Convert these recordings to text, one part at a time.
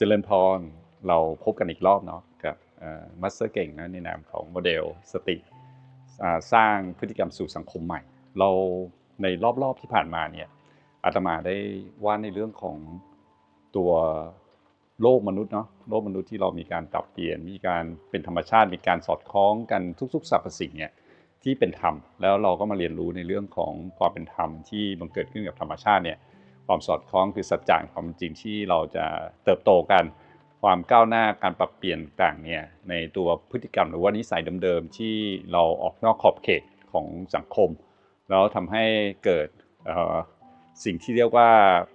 เจริญพร เราพบกันอีกรอบเนาะกับมัสเตอร์เก่งนะในนามของโมเดลสติสร้างพฤติกรรมสู่สังคมใหม่ เราในรอบๆที่ผ่านมาเนี่ยอาตมาได้ว่าในเรื่องของตัวโลกมนุษย์เนาะโลกมนุษย์ที่เรามีการปรับเปลี่ยน มีการเป็นธรรมชาติ มีการสอดคล้องกันทุกๆสรรพสิ่งเนี่ยที่เป็นธรรม แล้วเราก็มาเรียนรู้ในเรื่องของความเป็นธรรมที่บังเกิดขึ้นกับธรรมชาติเนี่ย ความสอดคล้องคือสัจจะความจริงที่เราจะเติบโตกัน ความก้าวหน้าการปรับเปลี่ยนต่างเนี่ยในตัวพฤติกรรมหรือว่านิสัยเดิมๆที่เราออกนอกขอบเขตของสังคม แล้วทำให้เกิดสิ่งที่เรียกว่า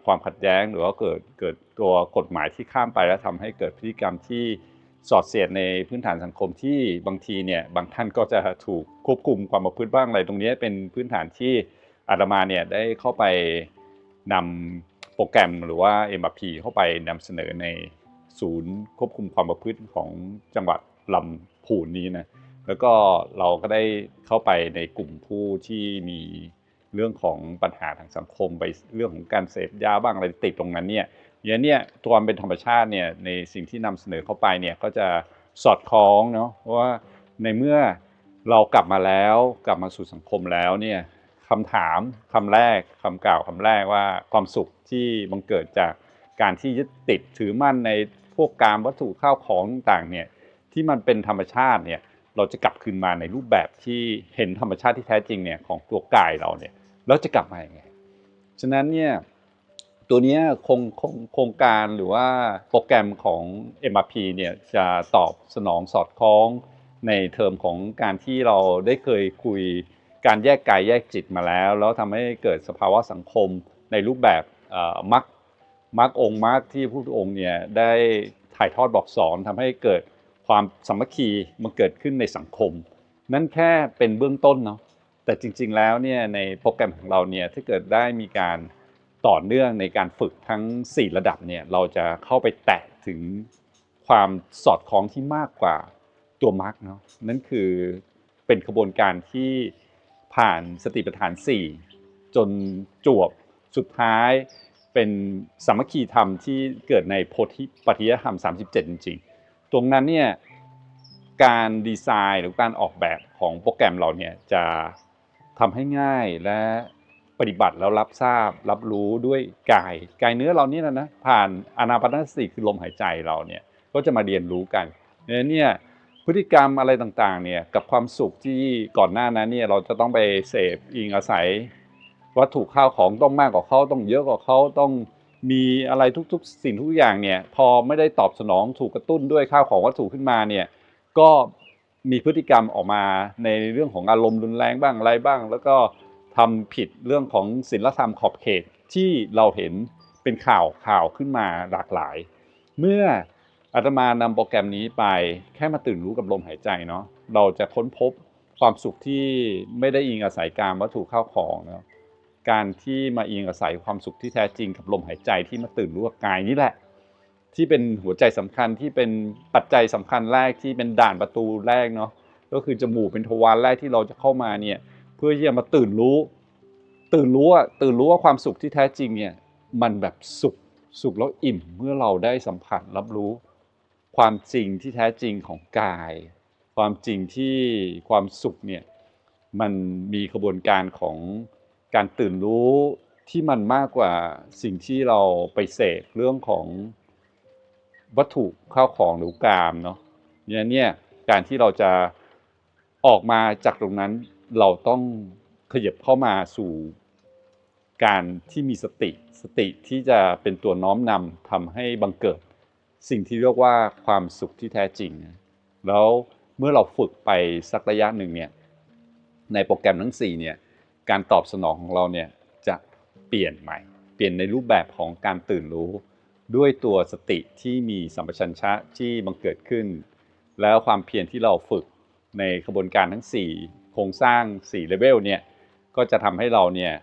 ความขัดแย้งหรือว่าเกิดเกิดตัวกฎหมายที่ข้ามไปแล้วทำให้เกิดพฤติกรรมที่สอดเสียดในพื้นฐานสังคมที่บางทีเนี่ยบางท่านก็จะถูกควบคุมความประพฤติบ้างอะไรตรงนี้เป็นพื้นฐานที่อาตมาเนี่ยได้เข้าไป นำโปรแกรมหรือว่า MRP เข้าไปนำเสนอในศูนย์ควบคุมความประพฤติของจังหวัดลำพูนนี้นะแล้วก็เราก็ได้เข้าไปในกลุ่มผู้ที่มีเรื่องของปัญหาทางสังคมไปเรื่องของการเสพยาบ้างอะไรติดตรงนั้นเนี่ยอย่างเนี้ยตัวมันเป็นธรรมชาติเนี่ยในสิ่งที่นำเสนอเข้าไปเนี่ยก็จะสอดคล้องเนาะเพราะว่าในเมื่อเรากลับมาแล้วกลับมาสู่สังคมแล้วเนี่ย คำถามคำแรกคำกล่าวคำแรกว่าความสุขที่บังเกิดจากการที่ยึดติดถือมั่นในพวกการวัตถุข้าวของต่างเนี่ยที่มันเป็นธรรมชาติเนี่ยเราจะกลับคืนมาในรูปแบบที่เห็นธรรมชาติที่แท้จริงเนี่ยของตัวกายเราเนี่ยเราจะกลับมาอย่างไงฉะนั้นเนี่ยตัวนี้โครงโครงโครงการหรือว่าโปรแกรมของ MRP เนี่ยจะตอบสนองสอดคล้องในเทอมของการที่เราได้เคยคุย การแยกกายแยกจิตมาแล้ว แล้วทำให้เกิดสภาวะสังคมในรูปแบบมรรคมรรคองค์มรรคที่พระพุทธองค์เนี่ยได้ถ่ายทอดบอกสอนทำให้เกิดความสามัคคีมันเกิดขึ้นในสังคม นั่นแค่เป็นเบื้องต้นเนาะแต่จริง ๆ แล้วเนี่ยในโปรแกรมของเราเนี่ยถ้าเกิดได้มีการต่อเนื่องในการฝึกทั้ง 4 ระดับเนี่ยเราจะเข้าไปแตะถึงความสอดคล้องที่มากกว่าตัวมรรคเนาะนั่นคือเป็นขบวนการที่ ผ่านสติปัฏฐาน 4 จนจวบสุดท้ายเป็นสามัคคีธรรมที่เกิดในโพธิปัจจยธรรม 37 จริงๆ ตรงนั้นเนี่ยการดีไซน์หรือการออกแบบของโปรแกรมเราเนี่ยจะทำให้ง่ายและปฏิบัติแล้วรับทราบรับรู้ด้วยกายกายเนื้อเรานี่นะนะผ่านอนาปานสติคือลมหายใจเราเนี่ยก็จะมาเรียนรู้กันเนี่ย พฤติกรรมอะไรต่างๆเนี่ยกับความสุขที่ก่อนหน้านั้นเนี่ยเราจะต้องไปเสพอิงอาศัย วัตถุข้าวของต้องมากกว่าเขาต้องเยอะกว่าเขาต้องมีอะไรทุกๆ สิ่งทุกอย่างเนี่ยพอไม่ได้ตอบสนองถูกกระตุ้นด้วยข้าวของวัตถุขึ้นมาเนี่ยก็มีพฤติกรรมออกมาในเรื่องของอารมณ์รุนแรงบ้างอะไรบ้าง แล้วก็ทำผิดเรื่องของศีลธรรมขอบเขตที่เราเห็นเป็นข่าวข่าวขึ้นมาหลากหลาย เมื่อ อาตมานำโปรแกรมนี้ไปแค่มาตื่นรู้กับลมหายใจเนาะเราจะค้นพบความสุขที่ไม่ได้อิงอาศัยการวัตถุข้าของเนาะการที่มาอิงอาศัยความสุขที่แท้จริงกับลมหายใจที่มาตื่นรู้กับกายนี่แหละ ที่เป็นหัวใจสำคัญที่เป็นปัจจัยสำคัญแรกที่เป็นด่านประตูแรกเนาะก็คือจมูกเป็นทวารแรกที่เราจะเข้ามาเนี่ยเพื่อที่จะมาตื่นรู้ ตื่นรู้อะตื่นรู้ว่าความสุขที่แท้จริงเนี่ยมันแบบสุขสุขแล้วอิ่มเมื่อเราได้สัมผัสรับรู้ ความจริงที่แท้จริงของกาย ความจริงที่ความสุขเนี่ยมันมีขบวนการของการตื่นรู้ที่มันมากกว่าสิ่งที่เราไปเสพเรื่องของวัตถุข้าวของหรือกามเนาะเนี่ยเนี่ยการที่เราจะออกมาจากตรงนั้นเราต้องขยับเข้ามาสู่การที่มีสติ สติที่จะเป็นตัวน้อมนำทำให้บังเกิด สิ่งที่เรียกว่าความสุขที่แท้จริง แล้วเมื่อเราฝึกไปสักระยะหนึ่งเนี่ยในโปรแกรมทั้ง4เนี่ยการตอบสนองของเราเนี่ยจะเปลี่ยนใหม่ เปลี่ยนในรูปแบบของการตื่นรู้ ด้วยตัวสติที่มีสัมปชัญชะที่บังเกิดขึ้น แล้วความเพียรที่เราฝึกในกระบวนการทั้ง 4 โครงสร้าง4เลเวลเนี่ยก็จะทำให้เราเนี่ย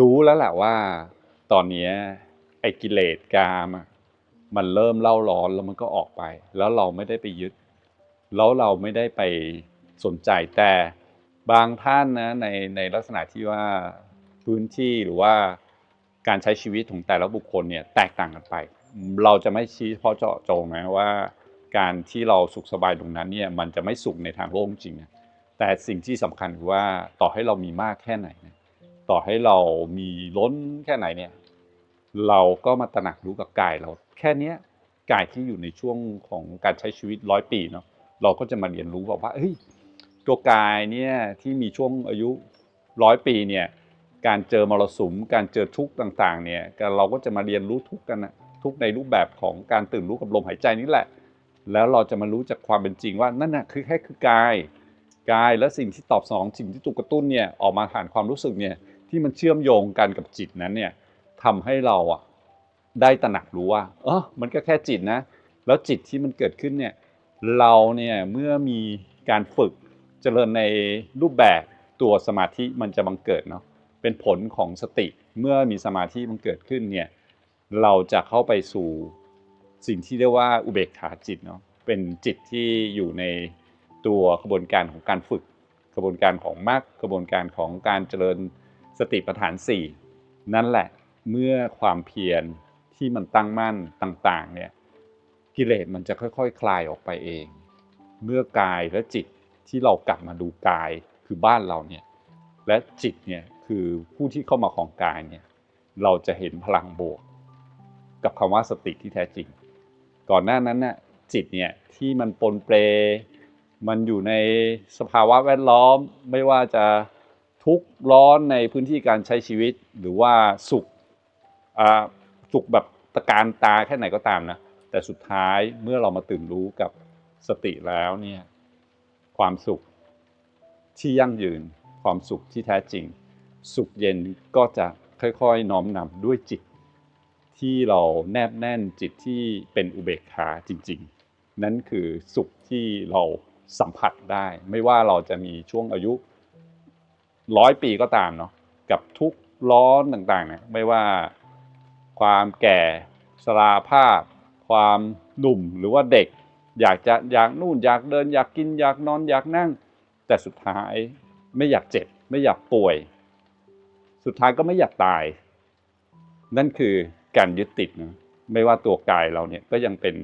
รู้แล้วแหละว่าตอนนี้ไอ้กิเลสกาม มันเริ่มเล่าร้อนแล้วมันก็ออกไป แล้วเราไม่ได้ไปยึด แล้วเราไม่ได้ไปสนใจแต่บางท่านนะในในลักษณะที่ว่าพื้นที่หรือว่าการใช้ชีวิตของแต่ละบุคคลเนี่ยแตกต่างกันไป เราจะไม่ชี้เฉพาะเจาะจงนะว่า การที่เราสุขสบายตรงนั้นเนี่ยมันจะไม่สุขในทางโลกจริงนะแต่สิ่งที่สำคัญคือว่าต่อให้เรามีมากแค่ไหนนะต่อให้เรามีล้นแค่ไหนเนี่ยเราก็มาตระหนักรู้กับกายเรา แค่เนี้ยกายที่อยู่ในช่วงของการใช้ชีวิตร้อยปีเนาะเราก็จะมาเรียนรู้บอกว่าเฮ้ยตัวกายเนี่ยที่มีช่วงอายุร้อยปีเนี่ยการเจอมรสุม การเจอทุกข์ต่างๆเนี่ยเราก็จะมาเรียนรู้ทุกกันนะทุกในรูปแบบของการตื่นรู้กับลมหายใจนี่แหละ แล้วเราจะมารู้จากความเป็นจริงว่านั่นนะคือแค่คือกายกายและสิ่งที่ตอบสนองสิ่งที่ถูกกระตุ้นเนี่ยออกมาผ่านความรู้สึกเนี่ยที่มันเชื่อมโยงกันกับจิตนั้นเนี่ยทำให้เราอะ ได้ตระหนักรู้ว่าเออมันก็แค่จิตนะ แล้วจิตที่มันเกิดขึ้นเนี่ยเราเนี่ยเมื่อมีการฝึกเจริญในรูปแบบตัวสมาธิมันจะบังเกิดเนาะเป็นผลของสติเมื่อมีสมาธิมันเกิดขึ้นเนี่ยเราจะเข้าไปสู่สิ่งที่เรียกว่าอุเบกขาจิตเนาะเป็นจิตที่อยู่ในตัวกระบวนการของการฝึกกระบวนการของมรรคกระบวนการของการเจริญสติปัฏฐานสี่นั่นแหละเมื่อความเพียร ที่มันตั้งมั่นต่างๆเนี่ยกิเลสมันจะค่อยๆคคลายออกไปเอง เมื่อกายและจิตที่เรากลับมาดูกายคือบ้านเราเนี่ยและจิตเนี่ยคือผู้ที่เข้ามาของกายเนี่ยเราจะเห็นพลังบวก กับคำว่าสติที่แท้จริง ก่อนหน้านั้นน่ะจิตเนี่ยที่มันปนเปรมันอยู่ในสภาวะแวดล้อมไม่ว่าจะทุกข์ร้อนในพื้นที่การใช้ชีวิตหรือว่าสุข สุขแบบตะการตาแค่ไหนก็ตามนะ แต่สุดท้ายเมื่อเรามาตื่นรู้กับสติแล้วเนี่ยความสุขที่ยั่งยืน ความสุขที่แท้จริง สุขเย็นก็จะค่อยๆ น้อมนำด้วยจิต ที่เราแนบแน่นจิตที่เป็นอุเบกขาจริง ๆ นั่นคือสุขที่เราสัมผัสได้ ไม่ว่าเราจะมีช่วงอายุร้อยปีก็ตามเนาะกับทุกร้อนต่างๆเนี่ยไม่ว่า ความแก่สราภาพ ความหนุ่มหรือว่าเด็ก อยากจะอยากนู่นอยากเดิน อยากกินอยากนอนอยากนั่ง แต่สุดท้ายไม่อยากเจ็บ ไม่อยากป่วย สุดท้ายก็ไม่อยากตาย นั่นคือการยึดติดนะไม่ว่าตัวกายเราเนี่ยก็ยังเป็น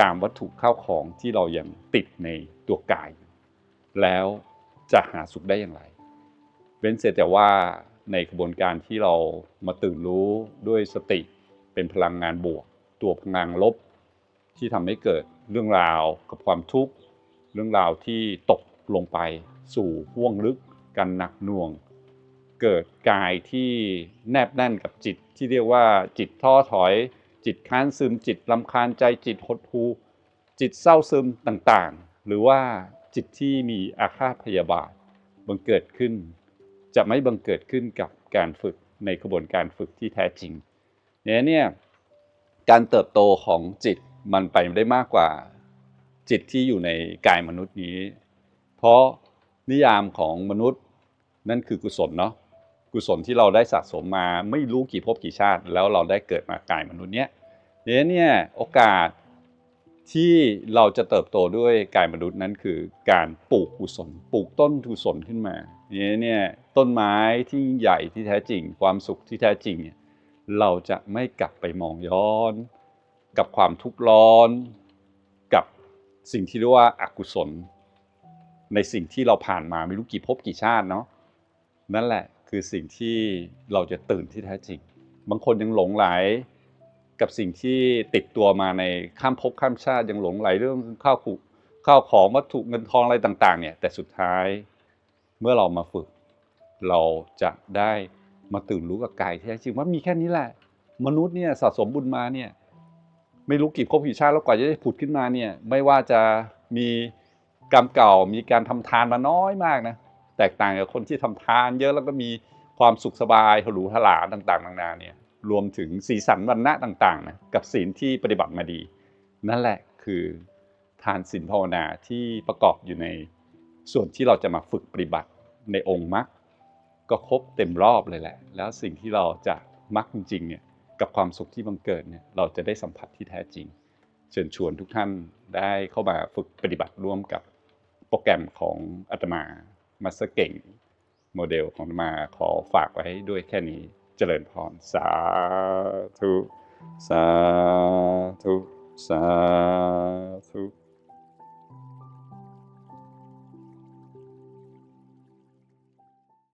การวัตถุเข้าของที่เรายังติดในตัวกาย แล้วจะหาสุขได้อย่างไรเว้นเสียแต่ว่า ในกระบวนการที่เรามาตื่นรู้ด้วยสติเป็นพลังงานบวก ตัวพลังลบ ที่ทำให้เกิดเรื่องราวกับความทุกข์ เรื่องราวที่ตกลงไปสู่ห่วงลึกกันหนักหน่วง เกิดกายที่แนบแน่นกับจิตที่เรียกว่าจิตท้อถอย จิตค้านซึมจิตลำคาญใจจิตหดหูจิตเศร้าซึมต่างๆ หรือว่าจิตที่มีอาฆาตพยาบาทบังเกิดขึ้น จะไม่บังเกิดขึ้นกับการฝึกในกระบวนการฝึกที่แท้จริงเนี่ยเนี่ยการเติบโตของจิตมันไปได้มากกว่าจิตที่อยู่ในกายมนุษย์นี้ เพราะนิยามของมนุษย์นั่นคือกุศลเนาะกุศลที่เราได้สะสมมาไม่รู้กี่ภพกี่ชาติ แล้วเราได้เกิดมากายมนุษย์เนี้ยเนี่ยเนี่ยโอกาส ที่เราจะเติบโตด้วยกายมนุษย์นั้นคือการปลูกกุศลปลูกต้นกุศลขึ้นมาเนี่ยเนี่ยต้นไม้ที่ใหญ่ที่แท้จริง ความสุขที่แท้จริงเนี่ยเราจะไม่กลับไปมองย้อน กับความทุกข์ร้อน กับสิ่งที่เรียกว่าอากุศล ในสิ่งที่เราผ่านมาไม่รู้กี่ภพกี่ชาติเนาะนั่นแหละคือสิ่งที่เราจะตื่นที่แท้จริง บางคนยังหลงไหล กับสิ่งที่ติดตัวมาในข้ามภพข้ามชาติยังหลงไหลเรื่องข้าวขุข้าวของวัตถุเงินทองอะไรต่างๆ เนี่ยแต่สุดท้ายเมื่อเรามาฝึก เราจะได้มาตื่นรู้กับกายที่แท้จริงว่ามีแค่นี้แหละ มนุษย์เนี่ยสะสมบุญมาเนี่ยไม่รู้กี่ภพกี่ชาติแล้วกว่าจะได้ผุดขึ้นมาเนี่ยไม่ว่าจะมีกรรมเก่ามีการทำทานมาน้อยมากนะแตกต่างกับคนที่ทำทาน เยอะแล้วก็มีความสุขสบายหรูหราต่างๆนานาเนี่ย รวมถึงสีสันวันณะต่างๆนะกับศีลที่ปฏิบัติมาดี นั่นแหละคือทานศีลภาวนาที่ประกอบอยู่ในส่วนที่เราจะมาฝึกปฏิบัติในองค์มรรคก็ครบเต็มรอบเลยแหละ แล้วสิ่งที่เราจะมรรคจริงๆเนี่ยกับความสุขที่บังเกิดเนี่ยเราจะได้สัมผัสที่แท้จริง เชิญชวนทุกท่านได้เข้ามาฝึกปฏิบัติร่วมกับโปรแกรมของอาตมามาสเก่ง โมเดลของอาตมาขอฝากไว้ด้วยแค่นี้ เจริญพรสาธุ สาธุ สาธุ